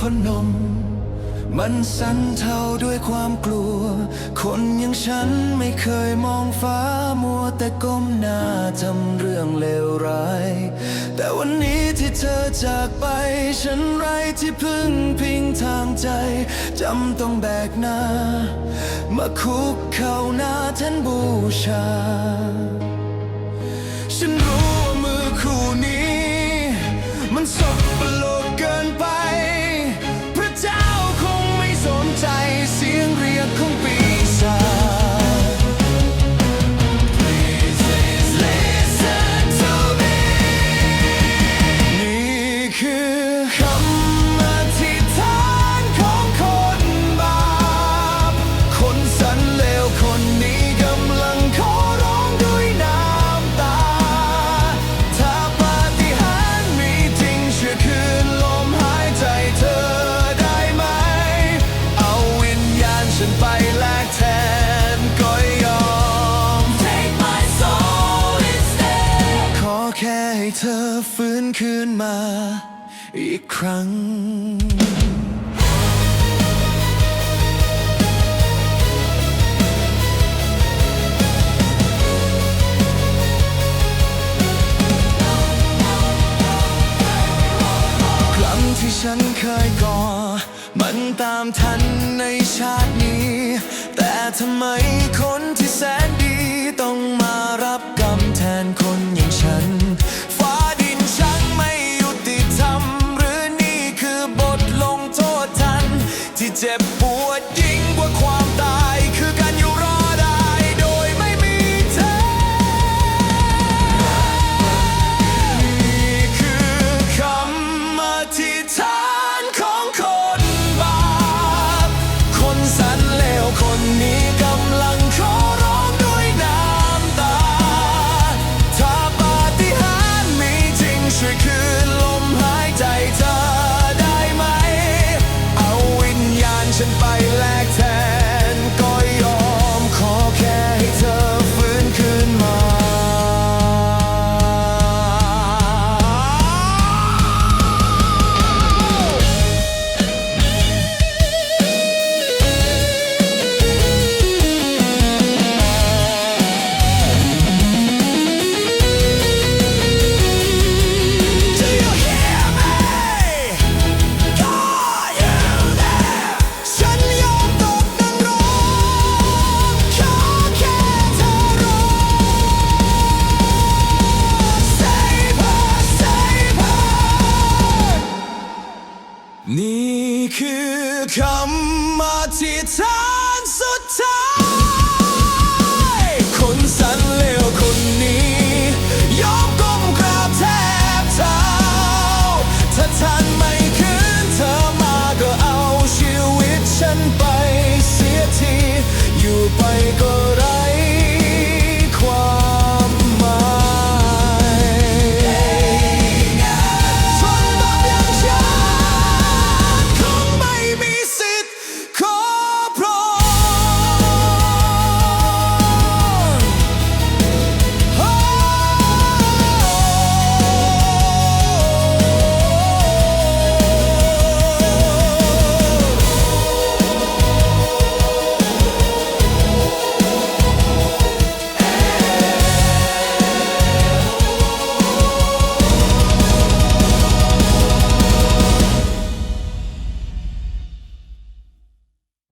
พนม มันสั้นเทาด้วยความกลัว คนอย่างฉันไม่เคยมองฟ้ามัวแต่ก้มหน้าทำเรื่องเลวร้าย แต่วันนี้ที่เธอจากไป ฉันไรที่พึ่งพิงทางใจจำต้องแบกหน้า มาคุกเข่าหน้าท่านบูชา เธอฟื้นคืนมาอีกครั้งครั้งที่ฉันเคยก่อ มันตามทันในชาตินี้ แต่ทำไมคนที่แสนดีต้องมารับกรรมแทนคนอย่าง